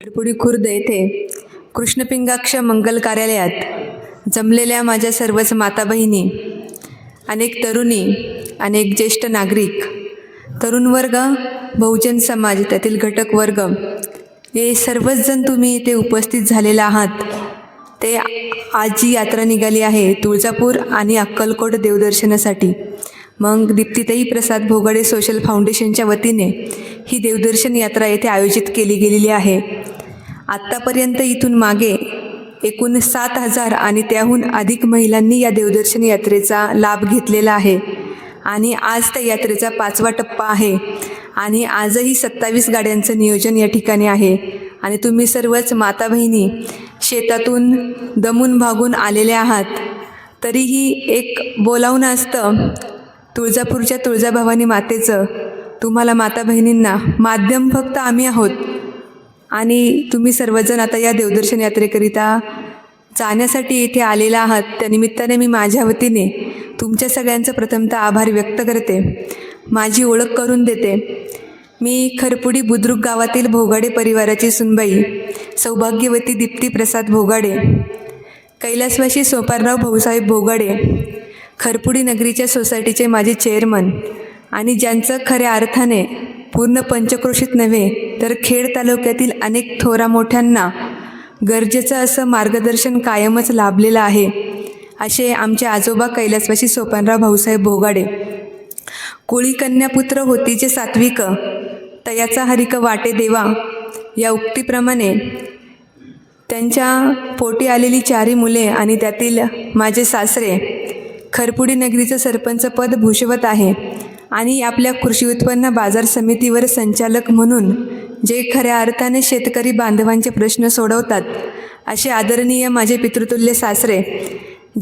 गडपुडी खुर्द येथे कृष्णपिंगाक्ष मंगल कार्यालयात जमलेल्या माझ्या सर्वच माता बहिणी अनेक तरुणी अनेक ज्येष्ठ नागरिक तरुण वर्ग बहुजन समाज त्यातील घटक वर्ग हे सर्वच जण तुम्ही इथे उपस्थित झालेला आहात. ते आज जी यात्रा निघाली आहे तुळजापूर आणि अक्कलकोट देवदर्शनासाठी. मग दीप्तीताई प्रसाद भोगडे सोशल फाउंडेशनच्या वतीने ही देवदर्शन यात्रा येथे आयोजित केली गेलेली आहे. आत्तापर्यंत इथून मागे एकूण सात हजार आणि त्याहून अधिक महिलांनी या देवदर्शन यात्रेचा लाभ घेतलेला आहे. आणि आज त्या यात्रेचा पाचवा टप्पा आहे. आणि आजही सत्तावीस गाड्यांचं नियोजन या ठिकाणी आहे. आणि तुम्ही सर्वच माता बहिणी शेतातून दमून भागून आलेले आहात. तरीही एक बोलावणं असतं. तुळजापूरच्या तुळजाभवानी मातेचं तुम्हाला माता बहिणींना माध्यम फक्त आम्ही आहोत. आणि तुम्ही सर्वजण आता या देवदर्शन यात्रेकरिता जाण्यासाठी इथे आलेला आहात. त्या निमित्ताने मी माझ्या वतीने तुमच्या सगळ्यांचं प्रथमतः आभार व्यक्त करते. माझी ओळख करून देते. मी खरपुडी बुद्रुक गावातील भोगाडे परिवाराची सुनबाई सौभाग्यवती दीप्ती प्रसाद भोगाडे कैलासवासी सोपारराव भाऊसाहेब भोगाडे खरपुडी नगरीच्या सोसायटीचे माझे चेअरमन आणि ज्यांचं खऱ्या अर्थाने पूर्ण पंचक्रोशीत नव्हे तर खेड तालुक्यातील अनेक थोरा मोठ्यांना गरजेचं असं मार्गदर्शन कायमच लाभलेलं आहे असे आमचे आजोबा कैलासवासी सोपानराव भाऊसाहेब भोगाडे कोळी कन्यापुत्र होतीचे सात्विक तयाचा हरिक वाटे देवा या उक्तीप्रमाणे त्यांच्या पोटी आलेली चारी मुले आणि त्यातील माझे सासरे खरपुडी नगरीचं सरपंच पद भूषवत आहे. आणि आपल्या कृषी उत्पन्न बाजार समितीवर संचालक म्हणून जे खऱ्या अर्थाने शेतकरी बांधवांचे प्रश्न सोडवतात असे आदरणीय माझे पितृतुल्य सासरे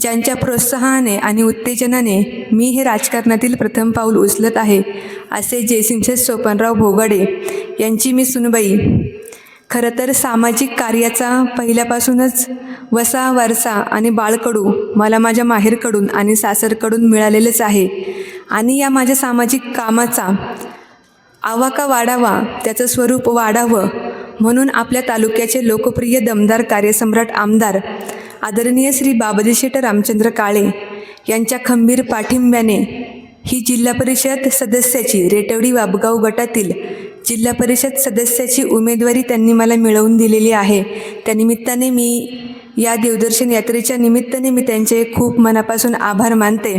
ज्यांच्या प्रोत्साहाने आणि उत्तेजनाने मी हे राजकारणातील प्रथम पाऊल उचलत आहे असे जयसिंह सोपनराव भोगाडे यांची मी सुनबाई. खरं तर सामाजिक कार्याचा पहिल्यापासूनच वसा वारसा आणि बाळकडू मला माझ्या माहेरकडून आणि सासरकडून मिळालेलेच आहे. आणि या माझ्या सामाजिक कामाचा आवाका वाढावा त्याचं स्वरूप वाढावं म्हणून आपल्या तालुक्याचे लोकप्रिय दमदार कार्यसम्राट आमदार आदरणीय श्री बाबाजी शेठ रामचंद्र काळे यांच्या खंबीर पाठिंब्याने ही जिल्हा परिषद सदस्याची रेटवडी वाबगाव गटातील जिल्हा परिषद सदस्याची उमेदवारी त्यांनी मला मिळवून दिलेली आहे. त्यानिमित्ताने मी या देवदर्शन यात्रेच्या निमित्ताने मी त्यांचे खूप मनापासून आभार मानते.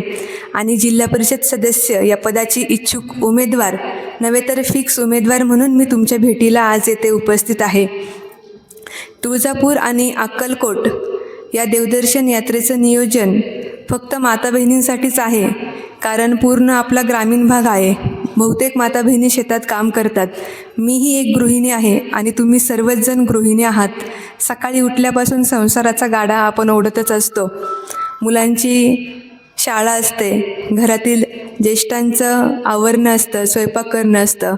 आणि जिल्हा परिषद सदस्य या पदाची इच्छुक उमेदवार नव्हे तर फिक्स उमेदवार म्हणून मी तुमच्या भेटीला आज येथे उपस्थित आहे. तुळजापूर आणि अक्कलकोट या देवदर्शन यात्रेचं नियोजन फक्त माता बहिणींसाठीच आहे कारण पूर्ण आपला ग्रामीण भाग आहे. बहुतेक माता बहिणी शेतात काम करतात. मीही एक गृहिणी आहे आणि तुम्ही सर्वच जण गृहिणी आहात. सकाळी उठल्यापासून संसाराचा गाडा आपण ओढतच असतो. मुलांची शाळा असते. घरातील ज्येष्ठांचं आवरणं असतं स्वयंपाक करणं असतं.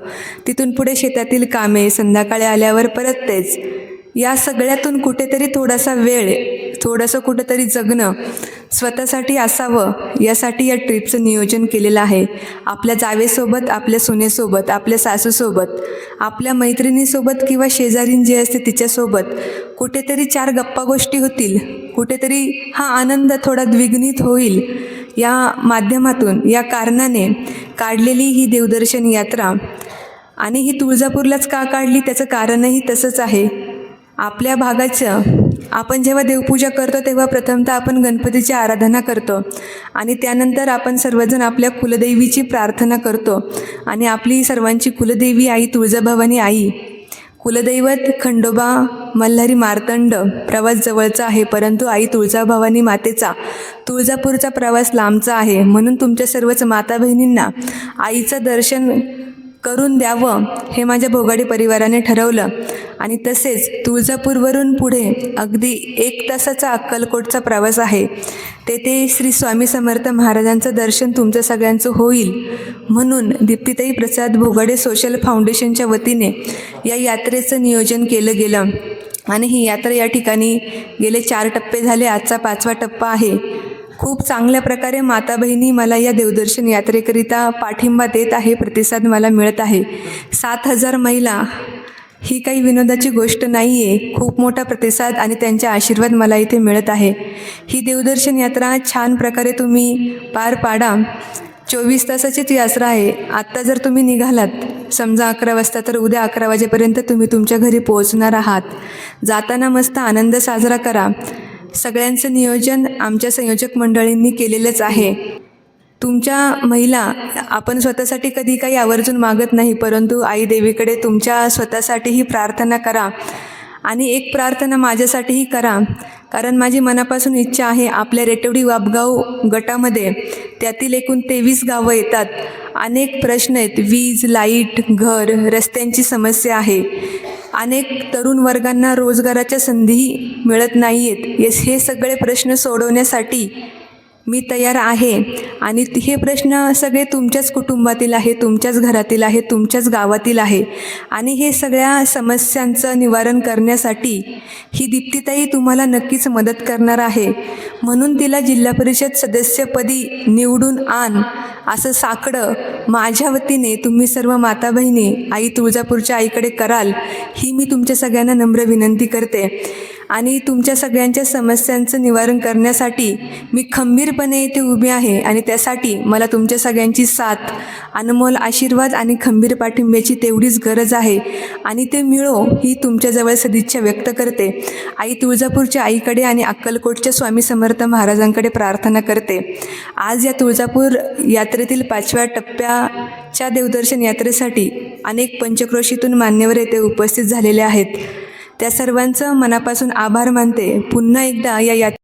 तिथून पुढे शेतातील कामे संध्याकाळी आल्यावर परत तेच. या सगळ्यातून कुठेतरी थोडासा वेळ थोडंसं कुठंतरी जगणं स्वतःसाठी असावं यासाठी या ट्रिपचं नियोजन केलेलं आहे. आपल्या जावेसोबत आपल्या सुनेसोबत आपल्या सासूसोबत आपल्या मैत्रिणीसोबत किंवा शेजारीन जे असते तिच्यासोबत कुठेतरी चार गप्पा गोष्टी होतील. कुठेतरी हा आनंद थोडा द्विग्नित होईल. या माध्यमातून या कारणाने काढलेली ही देवदर्शन यात्रा आणि ही तुळजापूरलाच का काढली त्याचं कारणही तसंच आहे. आपल्या भागाचं आपण जेव्हा देवपूजा करतो तेव्हा प्रथमतः आपण गणपतीची आराधना करतो आणि त्यानंतर आपण सर्वजण आपल्या कुलदैवीची प्रार्थना करतो आणि आपली सर्वांची कुलदेवी आई तुळजाभवानी आई कुलदैवत खंडोबा मल्हारी मार्तंड प्रवास जवळचा आहे परंतु आई तुळजाभवानी मातेचा. तुळजापूरचा प्रवास लांबचा आहे म्हणून तुमच्या सर्वच माता बहिणींना आईचं दर्शन करून द्यावं हे माझ्या भोगाडी परिवाराने ठरवलं. आणि तसेच तुळजापूरवरून पुढे अगदी एक तासाचा अक्कलकोटचा प्रवास आहे. तेथे श्री स्वामी समर्थ महाराजांचं दर्शन तुमचं सगळ्यांचं होईल. म्हणून दीप्तिताई प्रसाद भोगाडे सोशल फाउंडेशनच्या वतीने या यात्रेचं नियोजन केलं गेलं. आणि ही यात्रा या ठिकाणी गेले चार टप्पे झाले. आजचा पाचवा टप्पा आहे. खूप चांगल्या प्रकारे माता बहिणी मला या देवदर्शन यात्रेकरिता पाठिंबा देत आहे प्रतिसाद मला मिळत आहे. सात हजार महिला ही काही विनोदाची गोष्ट नाही आहे खूप मोठा प्रतिसाद आणि त्यांचे आशीर्वाद मला इथे मिळत आहे. ही देवदर्शन यात्रा छान प्रकारे तुम्ही पार पाडा. चोवीस तासाचीच यात्रा आहे. आत्ता जर तुम्ही निघालात समजा अकरा वाजता तर उद्या अकरा वाजेपर्यंत तुम्ही तुमच्या घरी पोहोचणार आहात. जाताना मस्त आनंद साजरा करा. सगळ्यांचं नियोजन आमच्या संयोजक मंडळींनी केलेलंच आहे. तुमच्या महिला आपण स्वतःसाठी कधी काही आवर्जून मागत नाही परंतु आई देवीकडे तुमच्या स्वतःसाठीही प्रार्थना करा. आणि एक प्रार्थना माझ्यासाठीही करा. कारण माझी मनापासून इच्छा आहे आपल्या रेटवडी वापगाव गटामध्ये त्यातील एकूण तेवीस गावं येतात. अनेक प्रश्न आहेत. वीज लाइट घर रस्त्यांची समस्या आहे. अनेक तरुण वर्गांना रोजगाराच्या संधीही मिळत नाही आहेत हे सगळे प्रश्न सोडवण्यासाठी मी तयार आहे. आणि हे प्रश्न सगळे तुमच्याच कुटुंबातील आहे तुमच्याच घरातील आहे तुमच्याच गावातील आहे. आणि हे सगळ्या समस्यांचं निवारण करण्यासाठी ही दीप्तीताई तुम्हाला नक्कीच मदत करणार आहे. म्हणून तिला जिल्हा परिषद सदस्यपदी निवडून आण असं साकडं माझ्या वतीने तुम्ही सर्व माता बहिणी आई तुळजापूरच्या आईकडे कराल ही मी तुमच्या सगळ्यांना नम्र विनंती करते. आणि तुमच्या सगळ्यांच्या समस्यांचं निवारण करण्यासाठी मी खंबीरपणे इथे उभी आहे आणि त्यासाठी मला तुमच्या सगळ्यांची साथ अनमोल आशीर्वाद आणि खंबीर पाठिंब्याची तेवढीच गरज आहे. आणि ते मिळो ही तुमच्याजवळ सदिच्छा व्यक्त करते. आई तुळजापूरच्या आईकडे आणि अक्कलकोटच्या स्वामी समर्थ महाराजांकडे प्रार्थना करते. आज या तुळजापूर यात्रेतील पाचव्या टप्प्याच्या देवदर्शन यात्रेसाठी अनेक पंचक्रोशीतून मान्यवर येथे उपस्थित झालेले आहेत. त्या सर्वांचं मनापासून आभार मानते. पुन्हा एकदा या यात्रे